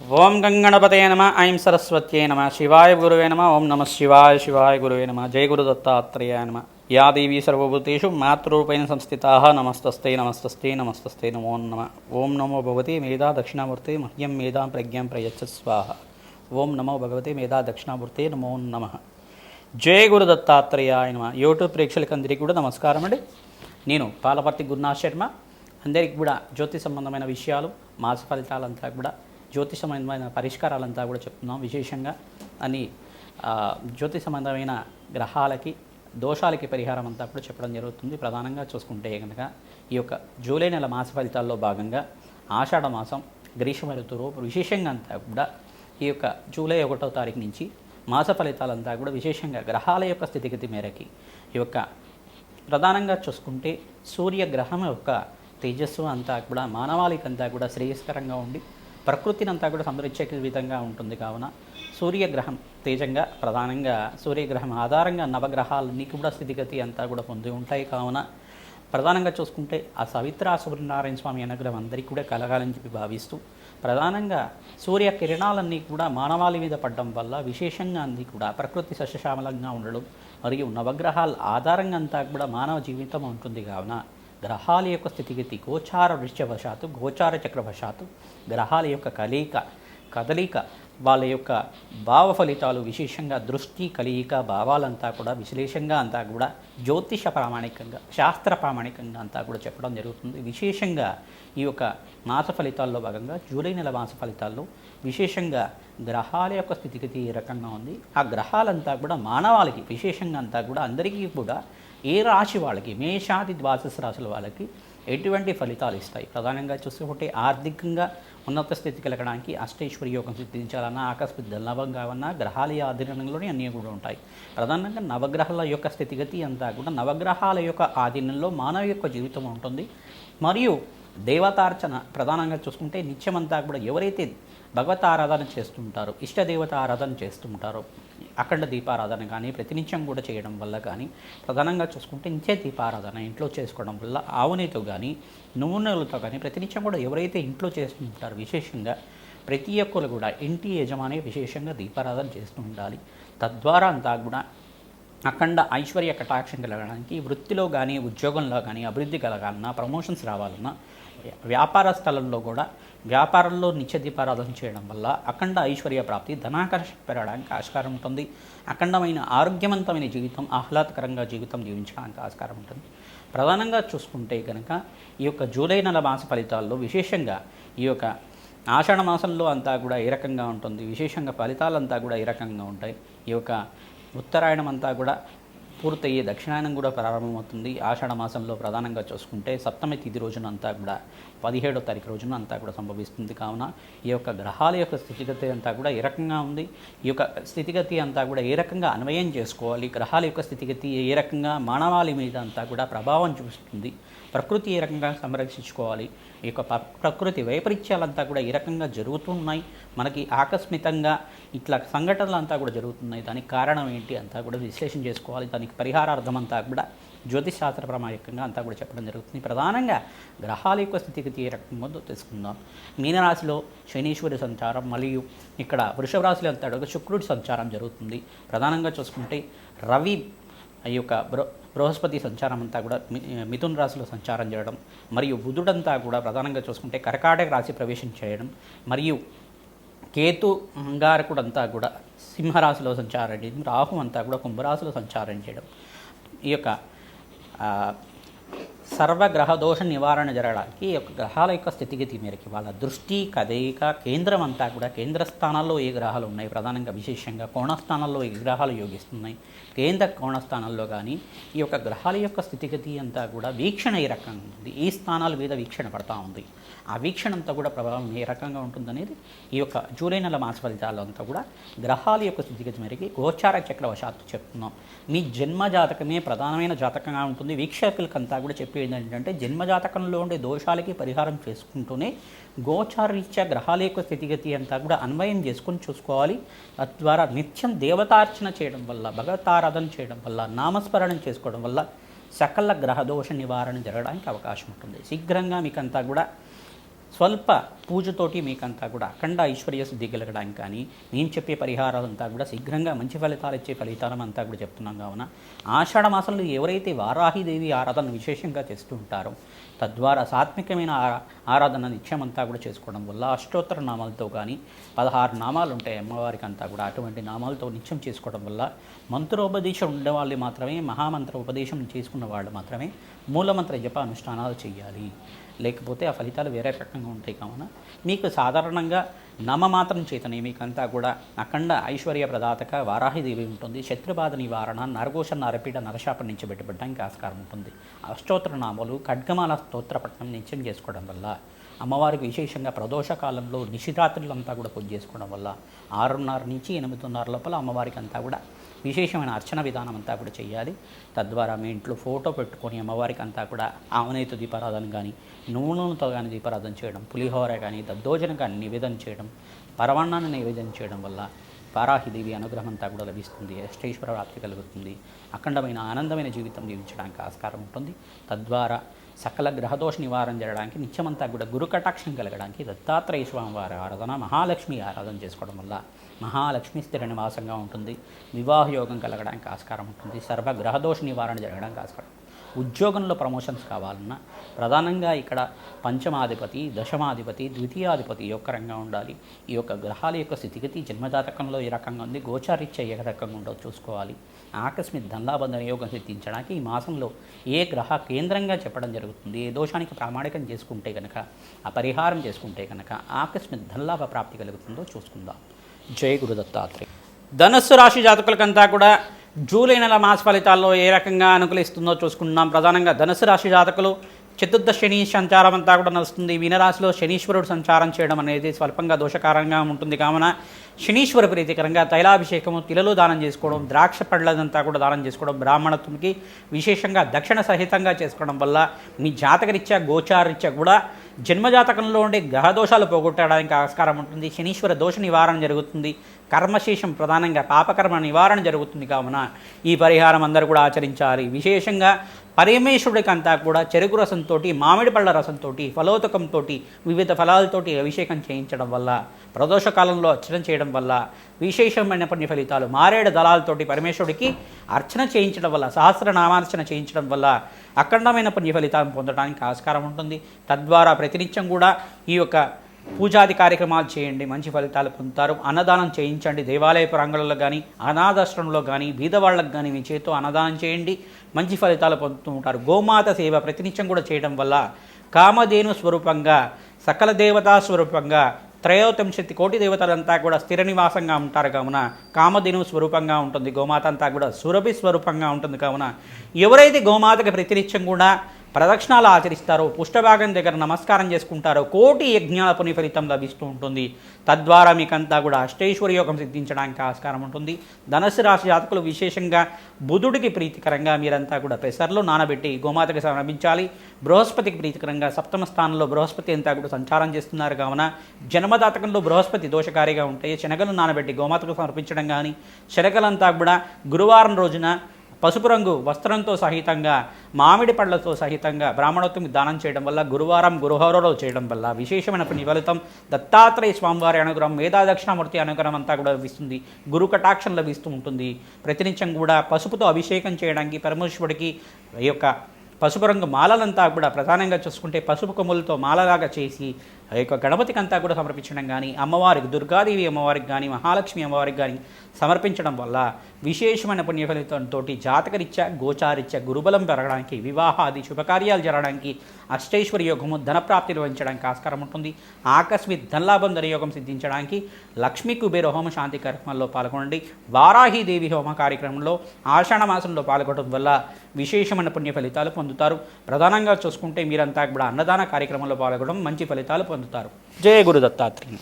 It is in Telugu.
ఓం గంగణపతే నమ ఐం సరస్వత్యే నమ శివాయ గురువే నమ ఓం నమ శివాయ శివాయ గురువే నమ జయ గురు దత్తాత్రేయ నమ. యా దేవీ సర్వభూతేషు మాతృరూపేణ సంస్థితా నమస్తస్తే నమస్తస్తే నమస్తస్తే నమో నమ. ఓం నమో భగవతి మేధా దక్షిణామూర్తి మహ్యం మేధాం ప్రజ్ఞం ప్రయచ్చ స్వాహ. ఓం నమో భగవతి మేధా దక్షిణామూర్తి నమో నమ. జయ గురు దత్తాత్రేయ నమ. యూట్యూబ్ ప్రేక్షకులందరికీ కూడా నమస్కారం అండి. నేను పాలపర్తి గురునాథ్ శర్మ. అందరికీ కూడా జ్యోతి సంబంధమైన విషయాలు మాస ఫలితాలంతా కూడా జ్యోతి సంబంధమైన పరిష్కారాలంతా కూడా చెప్తున్నాం విశేషంగా. అని జ్యోతి సంబంధమైన గ్రహాలకి దోషాలకి పరిహారం అంతా కూడా చెప్పడం జరుగుతుంది. ప్రధానంగా చూసుకుంటే కనుక ఈ యొక్క జూలై నెల మాస ఫలితాల్లో భాగంగా ఆషాఢ మాసం గ్రీష్మ ఋతువు విశేషంగా అంతా కూడా ఈ యొక్క జూలై ఒకటో తారీఖు నుంచి మాస ఫలితాలంతా కూడా విశేషంగా గ్రహాల యొక్క స్థితిగతి మేరకి ఈ యొక్క ప్రధానంగా చూసుకుంటే సూర్యగ్రహం యొక్క తేజస్సు అంతా కూడా మానవాళికంతా కూడా శ్రేయస్కరంగా ఉండి ప్రకృతిని అంతా కూడా సంరక్షే విధంగా ఉంటుంది కావున సూర్యగ్రహం తేజంగా ప్రధానంగా సూర్యగ్రహం ఆధారంగా నవగ్రహాలన్నీ కూడా స్థితిగతి అంతా కూడా పొంది ఉంటాయి కావున ప్రధానంగా చూసుకుంటే ఆ సవిత్ర సూర్యనారాయణ స్వామి అనుగ్రహం అందరికీ కూడా కలగాలని చెప్పి భావిస్తూ ప్రధానంగా సూర్య కిరణాలన్నీ కూడా మానవాళి మీద పడడం వల్ల విశేషంగా అన్ని కూడా ప్రకృతి సస్యశ్యామలంగా ఉండడం మరియు నవగ్రహాల ఆధారంగా అంతా కూడా మానవ జీవితం ఉంటుంది కావున గ్రహాల యొక్క స్థితిగతి గోచార వృశ్చవశాత్తు గోచార చక్రవశాత్తు గ్రహాల యొక్క కలయిక కదలిక వాళ్ళ యొక్క భావ ఫలితాలు విశేషంగా దృష్టి కలియిక భావాలంతా కూడా విశ్లేషంగా అంతా కూడా జ్యోతిష ప్రామాణికంగా శాస్త్ర ప్రామాణికంగా అంతా కూడా చెప్పడం జరుగుతుంది. విశేషంగా ఈ యొక్క మాస ఫలితాల్లో భాగంగా జూలై నెల మాస ఫలితాల్లో విశేషంగా గ్రహాల యొక్క స్థితిగతి ఏ రకంగా ఉంది. ఆ గ్రహాలంతా కూడా మానవాళికి విశేషంగా అంతా కూడా అందరికీ కూడా ఏ రాశి వాళ్ళకి మేషాది ద్వాదశ రాశుల వాళ్ళకి ఎటువంటి ఫలితాలు ఇస్తాయి? ప్రధానంగా చూసుకుంటే ఆర్థికంగా ఉన్నత స్థితి కలగడానికి అష్టైశ్వర్య యోగం సిద్ధించాలన్నా ఆకస్మిక ధనలాభం కావన్నా గ్రహాల ఆధీనంలోనే అన్నీ కూడా ఉంటాయి. ప్రధానంగా నవగ్రహాల యొక్క స్థితిగతి అంతా కూడా నవగ్రహాల యొక్క ఆధీనంలో మానవ యొక్క జీవితం ఉంటుంది. మరియు దేవతార్చన ప్రధానంగా చూసుకుంటే నిత్యమంతా కూడా ఎవరైతే భగవత్ ఆరాధన చేస్తుంటారు ఇష్టదేవత ఆరాధన చేస్తుంటారు. అఖండ దీపారాధన కానీ ప్రతినిత్యం కూడా చేయడం వల్ల కానీ ప్రధానంగా చూసుకుంటే నిత్య దీపారాధన ఇంట్లో చేసుకోవడం వల్ల ఆవునేతో కానీ నూనెలతో కానీ ప్రతినిత్యం కూడా ఎవరైతే ఇంట్లో చేస్తుంటారో విశేషంగా ప్రతి ఒక్కరు కూడా ఇంటి యజమాని విశేషంగా దీపారాధన చేస్తూ ఉండాలి. తద్వారా అంతా కూడా అఖండ ఐశ్వర్య కటాక్షం కలగడానికి వృత్తిలో కానీ ఉద్యోగంలో కానీ అభివృద్ధి కలగాలన్నా ప్రమోషన్స్ రావాలన్నా వ్యాపార స్థలంలో కూడా వ్యాపారంలో నిత్య దీపారాధన చేయడం వల్ల అఖండ ఐశ్వర్య ప్రాప్తి ధనాకర్షణ పెరగడానికి ఆస్కారం ఉంటుంది. అఖండమైన ఆరోగ్యవంతమైన జీవితం ఆహ్లాదకరంగా జీవితం జీవించడానికి ఆస్కారం ఉంటుంది. ప్రధానంగా చూసుకుంటే కనుక ఈ యొక్క జూలై నెల మాస ఫలితాల్లో విశేషంగా ఈ యొక్క ఆషాఢ మాసంలో అంతా కూడా ఏ రకంగా ఉంటుంది? విశేషంగా ఫలితాలంతా కూడా ఏ రకంగా ఉంటాయి? ఈ యొక్క ఉత్తరాయణం అంతా కూడా పూర్తయ్యే దక్షిణాయనం కూడా ప్రారంభమవుతుంది. ఆషాఢ మాసంలో ప్రధానంగా చూసుకుంటే సప్తమి తిథి రోజున అంతా కూడా పదిహేడో తారీఖు రోజున అంతా కూడా సంభవిస్తుంది కావున ఈ యొక్క గ్రహాల యొక్క స్థితిగతి అంతా కూడా ఏ రకంగా ఉంది? ఈ యొక్క స్థితిగతి అంతా కూడా ఏ రకంగా అన్వయం చేసుకోవాలి? గ్రహాల యొక్క స్థితిగతి ఏ రకంగా? మానవాళి మీద అంతా కూడా ప్రభావం చూపిస్తుంది. ప్రకృతి ఏ రకంగా సంరక్షించుకోవాలి? ఈ యొక్క ప్రకృతి వైపరీత్యాలంతా కూడా ఈ రకంగా జరుగుతున్నాయి. మనకి ఆకస్మికంగా ఇట్లా సంఘటనలు అంతా కూడా జరుగుతున్నాయి. దానికి కారణం ఏంటి అంతా కూడా విశ్లేషణ చేసుకోవాలి. దానికి పరిహారార్థం అంతా కూడా జ్యోతిష్ శాస్త్ర అంతా కూడా చెప్పడం జరుగుతుంది. ప్రధానంగా గ్రహాల యొక్క స్థితిగతి ఏ రకంగా తెలుసుకుందాం. మీనరాశిలో శనీశ్వరి సంచారం మరియు ఇక్కడ వృషభ రాశిలో అంతా శుక్రుడి సంచారం జరుగుతుంది. ప్రధానంగా చూసుకుంటే రవి ఈ యొక్క బృహస్పతి సంచారం అంతా కూడా మి- రాశిలో సంచారం చేయడం మరియు బుధుడంతా కూడా ప్రధానంగా చూసుకుంటే కర్కాటక రాశి ప్రవేశం చేయడం మరియు కేతు అంగారకుడంతా కూడా సింహరాశిలో సంచారం చేయడం రాహు అంతా కూడా కుంభరాశిలో సంచారం చేయడం. ఈ యొక్క సర్వగ్రహ దోష నివారణ జరగడానికి యొక్క గ్రహాల యొక్క స్థితిగతి మేరకి వాళ్ళ దృష్టి కదయిక కేంద్రం అంతా కూడా కేంద్ర స్థానాల్లో ఏ గ్రహాలు ఉన్నాయి? ప్రధానంగా విశేషంగా కోణస్థానాల్లో ఏ గ్రహాలు యోగిస్తున్నాయి? కేంద్ర కోణస్థానాల్లో కానీ ఈ యొక్క గ్రహాల యొక్క స్థితిగతి అంతా కూడా వీక్షణ ఏ రకంగా ఉంది? ఈ స్థానాల మీద వీక్షణ పడతా ఉంది? ఆ వీక్షణ అంతా కూడా ప్రభావం ఏ రకంగా ఉంటుందనేది ఈ యొక్క జూలై నెల మాస ఫలితాలు అంతా కూడా గ్రహాల యొక్క స్థితిగతి మేరకి గోచార చక్రవశాత్తు చెప్తున్నాం. మీ జన్మ జాతకమే ప్రధానమైన జాతకంగా ఉంటుంది. వీక్షకులకంతా కూడా చెప్పేది ఏంటంటే జన్మజాతకంలో ఉండే దోషాలకి పరిహారం చేసుకుంటూనే గోచారరీత్యా గ్రహాల యొక్క స్థితిగతి అంతా కూడా అన్వయం చేసుకొని చూసుకోవాలి. తద్వారా నిత్యం దేవతార్చన చేయడం వల్ల భగవతారాధన చేయడం వల్ల నామస్మరణం చేసుకోవడం వల్ల సకల గ్రహదోష నివారణ జరగడానికి అవకాశం ఉంటుంది. శీఘ్రంగా మీకంతా కూడా స్వల్ప పూజతోటి మీకంతా కూడా అఖండ ఐశ్వర్య సిద్ధి కలగడానికి కానీ నేను చెప్పే పరిహారాలంతా కూడా శీఘ్రంగా మంచి ఫలితాలు ఇచ్చే ఫలితాలం అంతా కూడా చెప్తున్నాం కావున. ఆషాఢ మాసంలో ఎవరైతే వారాహిదేవి ఆరాధన విశేషంగా చేస్తూ ఉంటారో తద్వారా సాత్వికమైన ఆ- ఆరాధన నిత్యమంతా కూడా చేసుకోవడం వల్ల అష్టోత్తర నామాలతో కానీ పదహారు నామాలు ఉంటాయి అమ్మవారికి అంతా కూడా. అటువంటి నామాలతో నిత్యం చేసుకోవడం వల్ల మంత్రోపదేశం ఉండే వాళ్ళు మాత్రమే మహామంత్ర ఉపదేశం చేసుకున్న వాళ్ళు మాత్రమే మూలమంత్ర జప అనుష్ఠానాలు చేయాలి. లేకపోతే ఆ ఫలితాలు వేరే రకంగా ఉంటాయి కావున మీకు సాధారణంగా నమమాత్రం చేతనే మీకంతా కూడా అఖండ ఐశ్వర్య ప్రదాతక వారాహిదేవి ఉంటుంది. శత్రుబాధ నివారణ నరఘోష నరపీడ నరశాపం నుంచి బయటపడడానికి ఆస్కారం ఉంటుంది. అష్టోత్తర నామాలు ఖడ్గమాల స్తోత్రపట్నం నిత్యం చేసుకోవడం వల్ల అమ్మవారికి విశేషంగా ప్రదోష కాలంలో నిశిరాత్రులంతా కూడా పూజ చేసుకోవడం వల్ల ఆరున్నర నుంచి ఎనిమిదిన్నర లోపల అమ్మవారికి అంతా కూడా విశేషమైన అర్చన విధానం అంతా కూడా చేయాలి తద్వారా మీ ఇంట్లో ఫోటో పెట్టుకొని అమ్మవారికి అంతా కూడా ఆవనేతో దీపారాధన కానీ నూనెతో కానీ దీపారాధన చేయడం పులిహోర కానీ దద్దోజనం కానీ నివేదన చేయడం పరవాణాన్ని నివేదన చేయడం వల్ల వారాహిదేవి అనుగ్రహం అంతా కూడా లభిస్తుంది. అష్టేశ్వర ప్రాప్తి కలుగుతుంది. అఖండమైన ఆనందమైన జీవితం జీవించడానికి ఆస్కారం ఉంటుంది. తద్వారా సకల గ్రహదోష నివారణ జరగడానికి నిత్యమంతా కూడా గురు కటాక్షం కలగడానికి దత్తాత్రేయ స్వామి వారి ఆరాధన మహాలక్ష్మి ఆరాధన చేసుకోవడం వల్ల మహాలక్ష్మి స్థిర నివాసంగా ఉంటుంది. వివాహయోగం కలగడానికి ఆస్కారం ఉంటుంది. సర్వ గ్రహదోష నివారణ జరగడానికి ఆస్కారం ఉద్యోగంలో ప్రమోషన్స్ కావాలన్నా ప్రధానంగా ఇక్కడ పంచమాధిపతి దశమాధిపతి ద్వితీయాధిపతి ఈ యొక్క రంగా ఉండాలి. ఈ యొక్క గ్రహాల యొక్క స్థితిగతి జన్మజాతకంలో ఏ రకంగా ఉంది గోచారిత్య ఏ రకంగా ఉండో చూసుకోవాలి. ఆకస్మిక ధనలాబంధన యోగం సిద్ధించడానికి ఈ మాసంలో ఏ గ్రహ కేంద్రంగా చెప్పడం జరుగుతుంది ఏ దోషానికి ప్రామాణికం చేసుకుంటే కనుక ఆ పరిహారం చేసుకుంటే కనుక ఆకస్మిక ధనలాభ ప్రాప్తి కలుగుతుందో చూసుకుందాం. జయ గురుదత్తాత్రేయ. ధనస్సు రాశి జాతకులకంతా కూడా జూలై నెల మాస ఫలితాల్లో ఏ రకంగా అనుకూలిస్తుందో చూసుకుంటున్నాం. ప్రధానంగా ధనుసు రాశి జాతకులు చతుర్థ శని సంచారం అంతా కూడా నడుస్తుంది మీనరాశిలో శనీశ్వరుడు సంచారం చేయడం అనేది స్వల్పంగా దోషకారంగా ఉంటుంది. కావున శనీశ్వర ప్రీతికరంగా తైలాభిషేకము తిలలు దానం చేసుకోవడం ద్రాక్ష పళ్ళదంతా కూడా దానం చేసుకోవడం బ్రాహ్మణత్వంకి విశేషంగా దక్షిణ సహితంగా చేసుకోవడం వల్ల మీ జాతకరీత్యా గోచారరీత్యా కూడా జన్మజాతకంలో ఉండే గ్రహదోషాలు పోగొట్టడానికి ఆస్కారం ఉంటుంది. శనీశ్వర దోష నివారణ జరుగుతుంది. కర్మశేషం ప్రధానంగా పాపకర్మ నివారణ జరుగుతుంది. కావున ఈ పరిహారం అందరూ కూడా ఆచరించాలి. విశేషంగా పరమేశ్వరుడికి అంతా కూడా చెరుకు రసంతో మామిడి పళ్ళ రసంతో ఫలోతకంతో వివిధ ఫలాలతోటి అభిషేకం చేయించడం వల్ల ప్రదోష కాలంలో అర్చన చేయడం వల్ల విశేషమైన పుణ్య ఫలితాలు మారేడు దళాలతోటి పరమేశ్వరుడికి అర్చన చేయించడం వల్ల సహస్రనామార్చన చేయించడం వల్ల అఖండమైన పుణ్య ఫలితాలను పొందడానికి ఆస్కారం ఉంటుంది. తద్వారా ప్రతినిత్యం కూడా ఈ యొక్క పూజాది కార్యక్రమాలు చేయండి మంచి ఫలితాలు పొందుతారు. అన్నదానం చేయించండి దేవాలయ ప్రాంగణంలో కానీ అనాథాశ్రమంలో కానీ బీదవాళ్ళకు కానీ మీ చేతితో అన్నదానం చేయండి మంచి ఫలితాలు పొందుతూ ఉంటారు. గోమాత సేవ ప్రతినిత్యం కూడా చేయడం వల్ల కామధేను స్వరూపంగా సకల దేవతా స్వరూపంగా త్రయోతంశతి కోటి దేవతలంతా కూడా స్థిర నివాసంగా ఉంటారు కావున కామధేను స్వరూపంగా ఉంటుంది. గోమాత అంతా కూడా సురభి స్వరూపంగా ఉంటుంది కావున ఎవరైతే గోమాతకి ప్రతినిత్యం కూడా ప్రదక్షిణాలు ఆచరిస్తారో పుష్టభాగం దగ్గర నమస్కారం చేసుకుంటారో కోటి యజ్ఞాల పుని ఫలితం లభిస్తూ ఉంటుంది. తద్వారా మీకంతా కూడా అష్టైశ్వర యోగం సిద్ధించడానికి ఆస్కారం ఉంటుంది. ధనస్సు రాశి జాతకులు విశేషంగా బుధుడికి ప్రీతికరంగా మీరంతా కూడా పెసర్లు నానబెట్టి గోమాతకి సమర్పించాలి. బృహస్పతికి ప్రీతికరంగా సప్తమ స్థానంలో బృహస్పతి అంతా కూడా సంచారం చేస్తున్నారు. కావున జన్మదాతకంలో బృహస్పతి దోషకారిగా ఉంటాయి శనగలు నానబెట్టి గోమాతకు సమర్పించడం కానీ శనగలంతా కూడా గురువారం రోజున పసుపు రంగు వస్త్రంతో సహితంగా మామిడి పళ్ళతో సహితంగా బ్రాహ్మణోత్వం దానం చేయడం వల్ల గురువారం గురుహోరలో చేయడం వల్ల విశేషమైన పుణ్య ఫలితం దత్తాత్రేయ స్వామివారి అనుగ్రహం మేధాదక్షిణామూర్తి అనుగ్రహం అంతా కూడా లభిస్తుంది. గురు కటాక్షం లభిస్తూ ఉంటుంది. ప్రతినిత్యం కూడా పసుపుతో అభిషేకం చేయడానికి పరమేశ్వరుడికి ఈ యొక్క పసుపు రంగు మాలలంతా కూడా ప్రధానంగా చూసుకుంటే పసుపు కొమ్ములతో మాలలాగా చేసి ఆ యొక్క గణపతికి అంతా కూడా సమర్పించడం కానీ అమ్మవారికి దుర్గాదేవి అమ్మవారికి కానీ మహాలక్ష్మి అమ్మవారికి కానీ సమర్పించడం వల్ల విశేషమైన పుణ్యఫలితంతో జాతకరీత్యా గోచారీత్యా గురుబలం పెరగడానికి వివాహాది శుభకార్యాలు జరగడానికి అష్టైశ్వర యోగము ధనప్రాప్తి నిర్వహించడానికి ఆస్కారం ఉంటుంది. ఆకస్మిక ధనలాభం ధనయోగం సిద్ధించడానికి లక్ష్మీ కుబేర హోమ శాంతి కార్యక్రమంలో పాల్గొనండి. వారాహిదేవి హోమ కార్యక్రమంలో ఆషాఢ మాసంలో పాల్గొనడం వల్ల విశేషమైన పుణ్య ఫలితాలు పొందుతారు. ప్రధానంగా చూసుకుంటే మీరంతా కూడా అన్నదాన కార్యక్రమంలో పాల్గొనడం మంచి ఫలితాలు పొందుతారు. జయ గురు దత్తాత్రేయ.